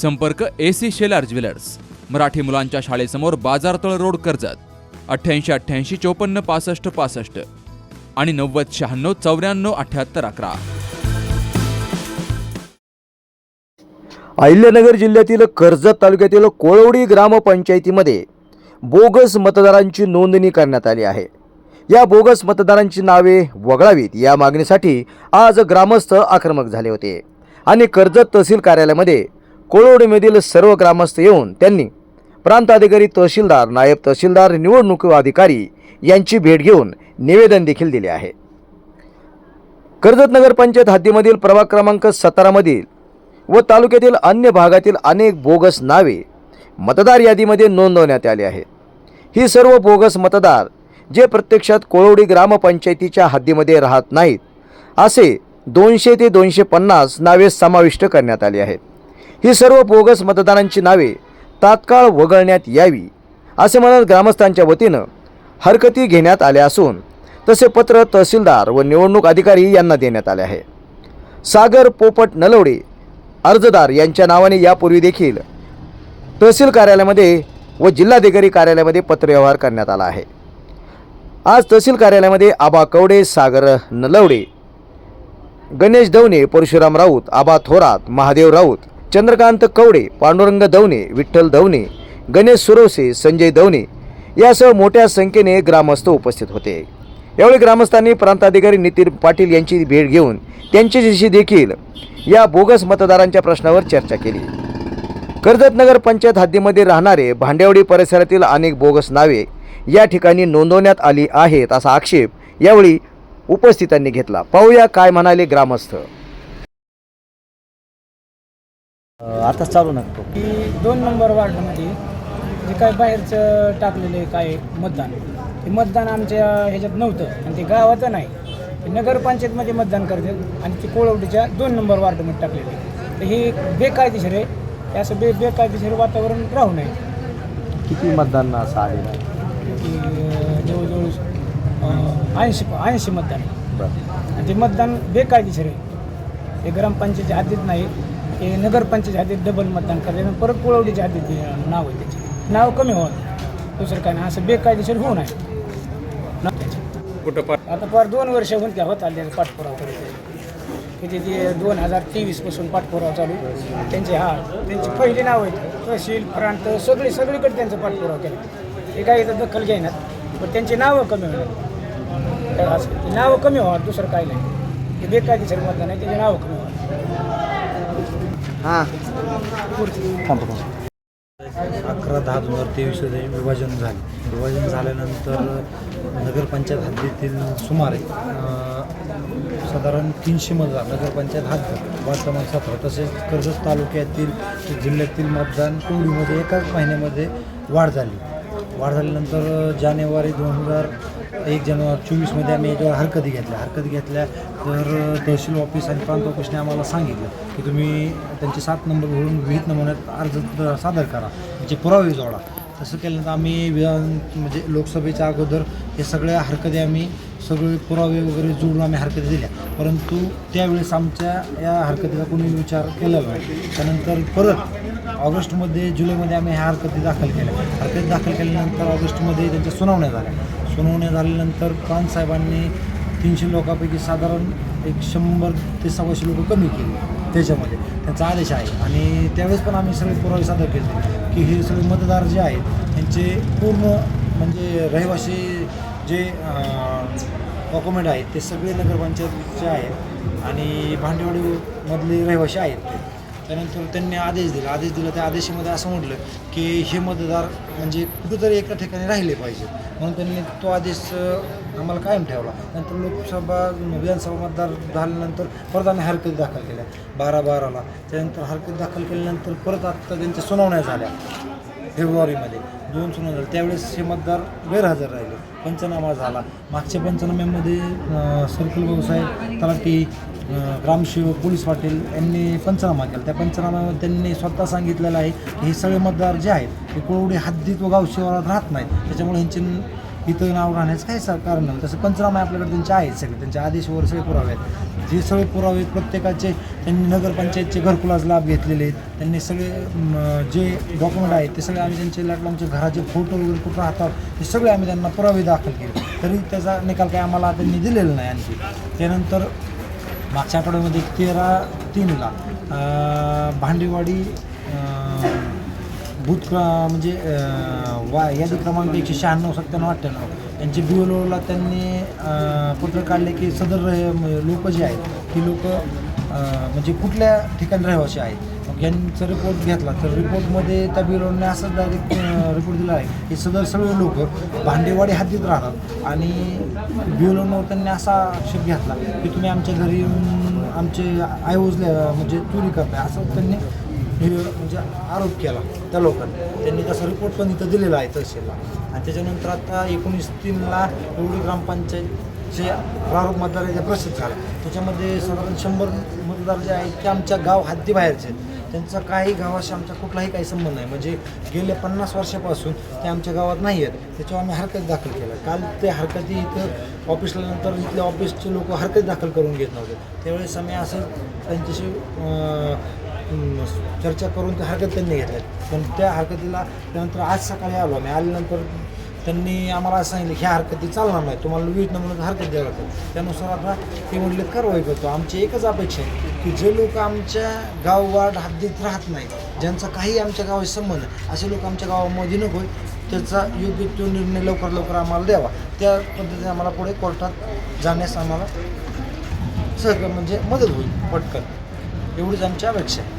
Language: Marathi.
संपर्क A C Shelar jewellers. Marathi मुलांच्या शाळेसमोर बाजारतळ रोड कर्जत. अठ्ठ्याऐंशी अठ्ठ्याऐंशी चोपन्न पासष्ट पासष्ट. आणि नव्वद शहाण्णव चौऱ्याण्णव अठ्ठ्याहत्तर अकरा. अहिल्यानगर जिल्ह्यातील कर्जत तालुक्यातील कोळवडी ग्रामपंचायतीमध्ये बोगस मतदारांची नोंदणी करण्यात आली आहे. या बोगस मतदारांची नावे वगळावीत या मागणीसाठी आज ग्रामस्थ आक्रमक झाले होते. आणि कर्जत तहसील कार्यालयामध्ये कोळवडीमधील सर्व ग्रामस्थ येऊन त्यांनी प्रांताधिकारी तहसीलदार नायब तहसीलदार निवडणूक अधिकारी यांची भेट घेऊन निवेदन देखील दिले आहे. कर्जत नगर पंचायत हद्दीमधील प्रभाग क्रमांक सतरामधील व तालुक्यातील अन्य भागातील अनेक बोगस नावे मतदार यादीमध्ये नोंदवण्यात आली आहेत. ही सर्व बोगस मतदार जे प्रत्यक्षात कोळवडी ग्रामपंचायतीच्या हद्दीमध्ये राहत नाहीत असे दोनशे ते दोनशे पन्नास नावे समाविष्ट करण्यात आली आहेत. ही सर्व बोगस मतदारांची नावे तात्काळ वगळण्यात यावी असे म्हणत ग्रामस्थांच्या वतीनं हरकती घेण्यात आल्या असून तसे पत्र तहसीलदार व निवडणूक अधिकारी यांना देण्यात आले आहे. सागर पोपट नलवडे अर्जदार यांच्या नावाने यापूर्वी देखील तहसील कार्यालयामध्ये व जिल्हाधिकारी कार्यालयामध्ये पत्रव्यवहार करण्यात आला आहे. आज तहसील कार्यालयामध्ये आबा कवडे सागर नलवडे गणेश दवणे परशुराम राऊत आबा थोरात महादेव राऊत चंद्रकांत कवडे पांडुरंग दवणे विठ्ठल दवणे गणेश सुरवसे संजय दवणे यासह मोठ्या संख्येने ग्रामस्थ उपस्थित होते. यावेळी ग्रामस्थांनी प्रांताधिकारी नितीन पाटील यांची भेट घेऊन त्यांच्याशी देखील या बोगस मतदारांच्या प्रश्नावर चर्चा केली. कर्जत नगर पंचायत हद्दीमध्ये राहणारे भांडेवाडी परिसरातील अनेक बोगस नावे या ठिकाणी नोंदवण्यात आली आहेत असा आक्षेप यावेळी उपस्थितांनी घेतला. पाहूया काय म्हणाले ग्रामस्थ. आता चालू नका की दोन नंबर वार्डमध्ये जे काय बाहेरचं टाकलेलं आहे काय मतदान. ते मतदान आमच्या ह्याच्यात नव्हतं आणि ते गावाचं नाही. ते नगरपंचायतमध्ये मतदान करतात आणि ते कोळवडीच्या दोन नंबर वार्डमध्ये टाकलेले. तर हे बेकायदेशीर आहे. हे असं बे बेकायदेशीर वातावरण राहू नये. किती मतदान असं आलेलं आहे? की जवळजवळ ऐंशी ऐंशी मतदान. आहे. आणि ते मतदान बेकायदेशीर आहे. ते ग्रामपंचायतीच्या हद्दीत नाही ते नगरपंचायत हद्दीत डबल मतदान आणि परत कोळवडीच्या हद्दीत ते नाव आहे त्याचे. नाव कमी व्हावं दुसरं काय नाही असं बेकायदेशीर होऊ नये. आता फार दोन वर्ष होऊन त्या होत आले पाठपुरावा करत की ते दोन हजार तेवीसपासून पाठपुरावा चालू आहे. त्यांचे हा त्यांची पहिली नाव आहेत. तहसील प्रांत सगळी सगळीकडे त्यांचा पाठपुरावा केला. ते काय इथं दखल घेणार. पण त्यांची नावं कमी होणार. तर असं नावं कमी व्हावं दुसरं काय नाही. ते बेकायदेशीर मतदान आहे त्याची नावं कमी व्हावं हां. अकरा दहा दोन हजार तेवीस रोजी विभाजन झाले. विभाजन झाल्यानंतर नगरपंचायत हद्दीतील सुमारे साधारण तीनशे मतदार नगरपंचायत हद्द वार्ड क्रमांक सतरा तसेच कर्जत तालुक्यातील जिल्ह्यातील मतदान कोविडमध्ये एकाच महिन्यामध्ये वाढ झाली. वाढ झाल्यानंतर जानेवारी दोन हजार एक जानेवारी चोवीसमध्ये आम्ही याच्यावर हरकती घेतल्या. हरकती घेतल्या तर तहसील ऑफिस आणि प्रांत ऑफिसने आम्हाला सांगितलं की तुम्ही त्यांचे सात नंबर भरून विहित नमुन्यात अर्ज सादर करा. त्याचे पुरावे जोडा. तसं केल्यानंतर आम्ही विधान म्हणजे लोकसभेच्या अगोदर हे सगळ्या हरकती आम्ही सगळे पुरावे वगैरे जोडून आम्ही हरकती दिल्या. परंतु त्यावेळेस आमच्या या हरकतीचा कोणी विचार केला नाही. त्यानंतर परत ऑगस्टमध्ये जुलैमध्ये आम्ही ह्या हरकती दाखल केल्या. हरकती दाखल केल्यानंतर ऑगस्टमध्ये त्यांच्या सुनावण्या झाल्या. सुनावण्या झाल्यानंतर खानसाहेबांनी साहेबांनी तीनशे लोकांपैकी साधारण एक शंभर ते सव्वाशे लोक कमी केले त्याच्यामध्ये. त्यांचा आदेश आहे. आणि त्यावेळेस पण आम्ही सगळे पुरावे सादर केले की हे सगळे मतदार जे आहेत त्यांचे पूर्ण म्हणजे रहिवासी जे डॉक्युमेंट आहेत ते सगळे नगरपंचायतचे आहेत आणि भांडेवाडीमधले रहिवासी आहेत ते. त्यानंतर त्यांनी आदेश दिला. आदेश दिला त्या आदेशामध्ये असं म्हटलं की हे मतदार म्हणजे कुठेतरी एका ठिकाणी राहिले पाहिजे. म्हणून त्यांनी तो आदेश आम्हाला कायम ठेवला. नंतर लोकसभा विधानसभा मतदार झाल्यानंतर परत आम्ही हरकत दाखल केल्या. बारा बाराला. त्यानंतर हरकत दाखल केल्यानंतर परत आत्ता त्यांच्या सुनावण्या झाल्या फेब्रुवारीमध्ये. दोन सुना झाले. त्यावेळेस हे मतदार गैरहजर राहिले. पंचनामा झाला. मागच्या पंचनाम्यामध्ये सर्कल व्यवसाय तलाठी ग्रामसेवक पोलीस पाटील यांनी पंचनामा केला. त्या पंचनाम्यामध्ये त्यांनी स्वतः सांगितलेलं आहे की हे सगळे मतदार जे आहेत ते कोरवडी हद्दीत व गाव शिवारात राहत नाहीत. त्याच्यामुळे ह्यांची इथं नाव राहण्याचं काही कारण नाही. तसं पंचनामा आपल्याकडे त्यांचे आहेत सगळे. त्यांचे आदेशवर सगळे पुरावे आहेत. जे सगळे पुरावे प्रत्येकाचे त्यांनी नगरपंचायतचे घरकुलाच लाभ घेतलेले आहेत. त्यांनी सगळे जे डॉक्युमेंट आहेत ते सगळे आम्ही त्यांचे लाटला घराचे फोटो वगैरे कुठं राहतात ते सगळे आम्ही त्यांना पुरावे दाखल केले. तरी त्याचा निकाल काही आम्हाला त्यांनी दिलेला नाही आणखी. त्यानंतर मागच्या आठवड्यामध्ये तेरा तीनला भांडेवाडी भूत म्हणजे वा यादी क्रमांक एकशे शहाण्णव सत्त्याण्णव अठ्ठ्याण्णव. यांचे बी एल ओला त्यांनी पत्र काढले की सदर लोक जे आहेत ती लोक म्हणजे कुठल्या ठिकाणी रहिवासी आहेत? मग यांचा रिपोर्ट घेतला. तर रिपोर्टमध्ये त्या बी एल ओने असं डायरेक्ट रिपोर्ट दिला आहे की सदर सगळे लोक भांडेवाडी हद्दीत राहतात. आणि बी एल त्यांनी असा आक्षेप घेतला की तुम्ही आमच्या घरी येऊन आमचे आयोजले म्हणजे चोरी करताय. असं त्यांनी म्हणजे आरोप केला. त्या लोकांनी. त्यांनी तसा रिपोर्ट पण इथं दिलेला आहे तहसीलला. आणि त्याच्यानंतर आता एकोणीस तीनला एवढी ग्रामपंचायतचे प्रारूप मतदार जे प्रसिद्ध झाला. त्याच्यामध्ये साधारण शंभर मतदार जे आहेत ते आमच्या गाव हद्दीबाहेरचे आहेत. त्यांचा काही गावाशी आमचा कुठलाही काही संबंध नाही. म्हणजे गेल्या पन्नास वर्षापासून ते आमच्या गावात नाही आहेत. त्याच्यावर आम्ही हरकत दाखल केलं. काल ते हरकती इथं ऑफिसला नंतर इथल्या ऑफिसचे लोक हरकत दाखल करून घेत नव्हते. त्यावेळेस आम्ही असं त्यांच्याशी चर्चा करून त्या हरकत त्यांनी घेतल्यात. पण त्या हरकतीला त्यानंतर आज सकाळी आलो आम्ही. आल्यानंतर त्यांनी आम्हाला असं सांगितलं की ह्या हरकती चालणार नाही. तुम्हाला विविध नमुन्यात हरकत द्यावं लागतात. त्यानुसार आता ते म्हटले कारवाई करतो. आमची एकच अपेक्षा आहे की जे लोक आमच्या गाव हद्दीत राहत नाही ज्यांचा काही आमच्या गावाशी संबंध असे लोक आमच्या गावामध्ये नको त्याचा योग्य तो निर्णय लवकर लवकर आम्हाला द्यावा. त्या पद्धतीने आम्हाला पुढे कोर्टात जाण्यास आम्हाला सहकार म्हणजे मदत होईल पटकन. एवढीच आमची अपेक्षा आहे.